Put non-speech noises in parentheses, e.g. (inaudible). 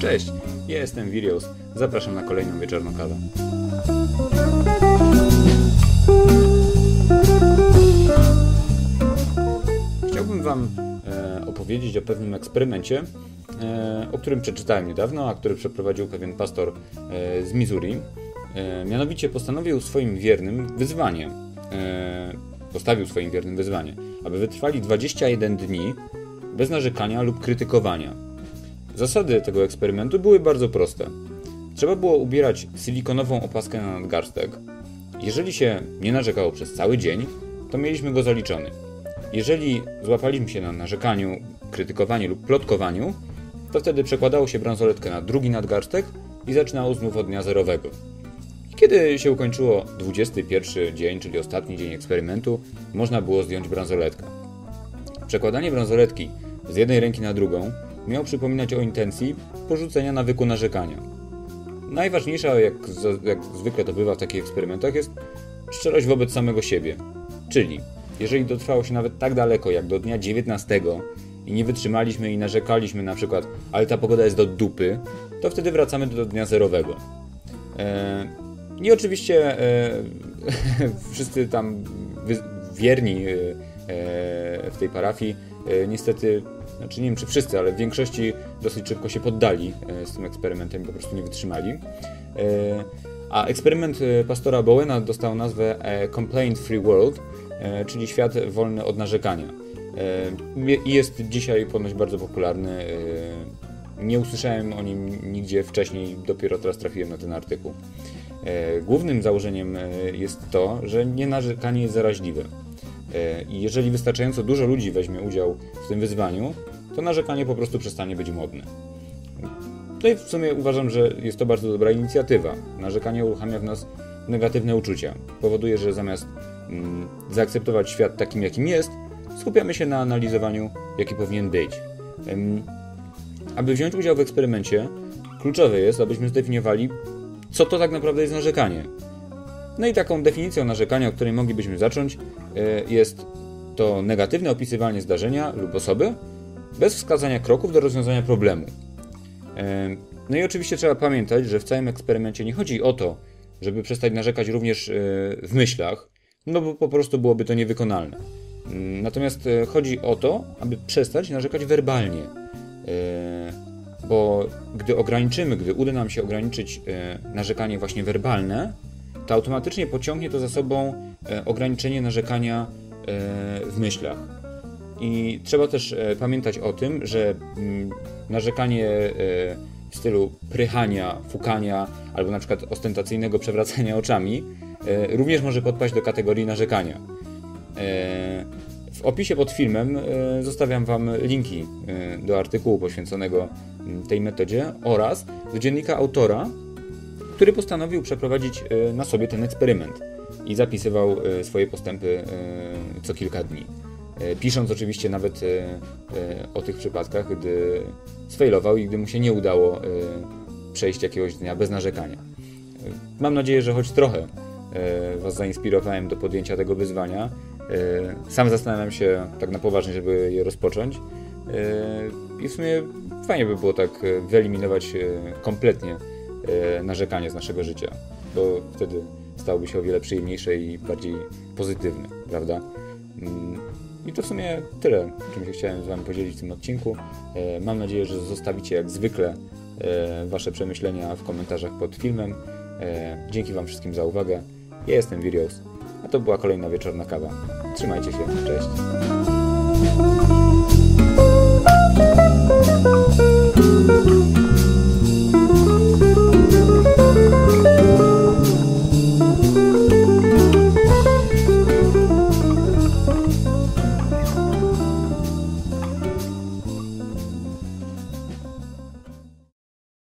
Cześć, ja jestem Virios. Zapraszam na kolejną wieczorną kawę. Chciałbym Wam e, opowiedzieć o pewnym eksperymencie, e, o którym przeczytałem niedawno, a który przeprowadził pewien pastor e, z Missouri. E, mianowicie postanowił swoim wiernym wyzwanie. E, postawił swoim wiernym wyzwanie, aby wytrwali 21 dni bez narzekania lub krytykowania. Zasady tego eksperymentu były bardzo proste. Trzeba było ubierać silikonową opaskę na nadgarstek. Jeżeli się nie narzekało przez cały dzień, to mieliśmy go zaliczony. Jeżeli złapaliśmy się na narzekaniu, krytykowaniu lub plotkowaniu, to wtedy przekładało się bransoletkę na drugi nadgarstek i zaczynało znów od dnia zerowego. Kiedy się ukończyło 21 dzień, czyli ostatni dzień eksperymentu, można było zdjąć bransoletkę. Przekładanie bransoletki z jednej ręki na drugą miało przypominać o intencji porzucenia nawyku narzekania. Najważniejsza, jak, jak zwykle to bywa w takich eksperymentach, jest szczerość wobec samego siebie. Czyli, jeżeli dotrwało się nawet tak daleko jak do dnia 19 i nie wytrzymaliśmy i narzekaliśmy na przykład, ale ta pogoda jest do dupy, to wtedy wracamy do dnia zerowego. Eee, I oczywiście e, (laughs) wszyscy tam wierni e, w tej parafii e, niestety znaczy nie wiem czy wszyscy, ale w większości dosyć szybko się poddali e, z tym eksperymentem, po prostu nie wytrzymali. E, a eksperyment e, pastora Bowena dostał nazwę Complaint Free World, czyli świat wolny od narzekania. I jest dzisiaj ponoć bardzo popularny. Nie usłyszałem o nim nigdzie wcześniej, dopiero teraz trafiłem na ten artykuł. Głównym założeniem jest to, że nie narzekanie jest zaraźliwe. I jeżeli wystarczająco dużo ludzi weźmie udział w tym wyzwaniu, to narzekanie po prostu przestanie być modne. I w sumie uważam, że jest to bardzo dobra inicjatywa. Narzekanie uruchamia w nas negatywne uczucia. Powoduje, że zamiast mm, zaakceptować świat takim, jakim jest, skupiamy się na analizowaniu, jaki powinien być. Ym, aby wziąć udział w eksperymencie, kluczowe jest, abyśmy zdefiniowali, co to tak naprawdę jest narzekanie. No i taką definicją narzekania, od której moglibyśmy zacząć, yy, jest to negatywne opisywanie zdarzenia lub osoby, bez wskazania kroków do rozwiązania problemu. No i oczywiście trzeba pamiętać, że w całym eksperymencie nie chodzi o to, żeby przestać narzekać również e, w myślach, no bo po prostu byłoby to niewykonalne. Mm, natomiast e, chodzi o to, aby przestać narzekać werbalnie. E, bo gdy ograniczymy, gdy uda nam się ograniczyć narzekanie właśnie werbalne, to automatycznie pociągnie to za sobą ograniczenie narzekania w myślach. I trzeba też e, pamiętać o tym, że mm, narzekanie e, w stylu prychania, fukania albo na przykład ostentacyjnego przewracania oczami e, również może podpaść do kategorii narzekania. W opisie pod filmem zostawiam Wam linki do artykułu poświęconego mm, tej metodzie oraz do dziennika autora, który postanowił przeprowadzić na sobie ten eksperyment i zapisywał swoje postępy co kilka dni. E, pisząc oczywiście nawet e, e, o tych przypadkach, gdy sfailował i gdy mu się nie udało przejść jakiegoś dnia bez narzekania. Mam nadzieję, że choć trochę Was zainspirowałem do podjęcia tego wyzwania. Sam zastanawiam się tak na poważnie, żeby je rozpocząć. I w sumie fajnie by było tak wyeliminować kompletnie narzekanie z naszego życia, bo wtedy stałoby się o wiele przyjemniejsze i bardziej pozytywne, prawda? I to w sumie tyle, czym się chciałem z Wami podzielić w tym odcinku. E, mam nadzieję, że zostawicie jak zwykle e, Wasze przemyślenia w komentarzach pod filmem. E, dzięki Wam wszystkim za uwagę. Ja jestem Virios, a to była kolejna wieczorna kawa. Trzymajcie się, cześć.